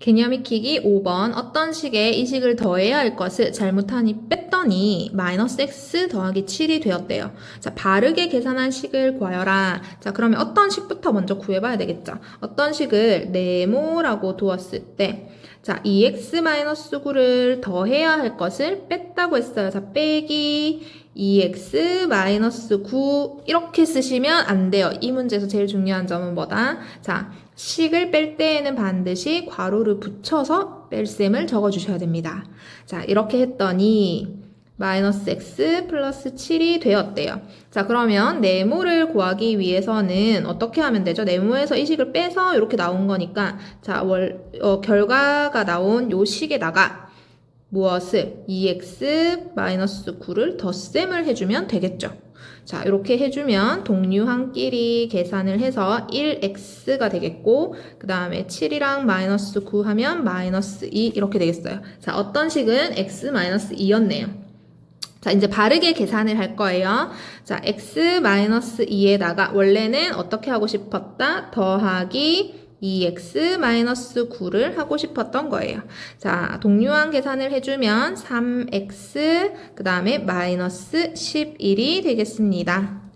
개념 익히기 5번 어떤 식에 이 식을 더해야 할 것을 잘못하니 뺐더니 마이너스 x 더하기 7이 되었대요. 자, 바르게 계산한 식을 구하여라. 자, 그러면 어떤 식부터 먼저 구해봐야 되겠죠. 어떤 식을 네모라고 두었을 때 자, 2x 마이너스 9를 더해야 할 것을 뺐다고 했어요. 자, 빼기 2x 마이너스 9 이렇게 쓰시면 안 돼요. 이 문제에서 제일 중요한 점은 뭐다? 자, 식을 뺄 때에는 반드시 괄호를 붙여서 뺄셈을 적어주셔야 됩니다. 자, 이렇게 했더니 마이너스 x 플러스 7이 되었대요. 자, 그러면 네모를 구하기 위해서는 어떻게 하면 되죠? 네모에서 이 식을 빼서 이렇게 나온 거니까 자, 월, 어, 결과가 나온 요 식에다가 무엇을 2x 마이너스 9를 덧셈을 해주면 되겠죠. 자, 이렇게 해주면 동류항끼리 계산을 해서 1x가 되겠고, 그 다음에 7이랑 마이너스 9 하면 마이너스 2 이렇게 되겠어요. 자, 어떤 식은 x 마이너스 2였네요. 자, 이제 바르게 계산을 할 거예요. 자, x 마이너스 2에다가 원래는 어떻게 하고 싶었다? 더하기 2x 마이너스 9를 하고 싶었던 거예요. 자, 동류항 계산을 해주면 3x 그 다음에 마이너스 11이 되겠습니다.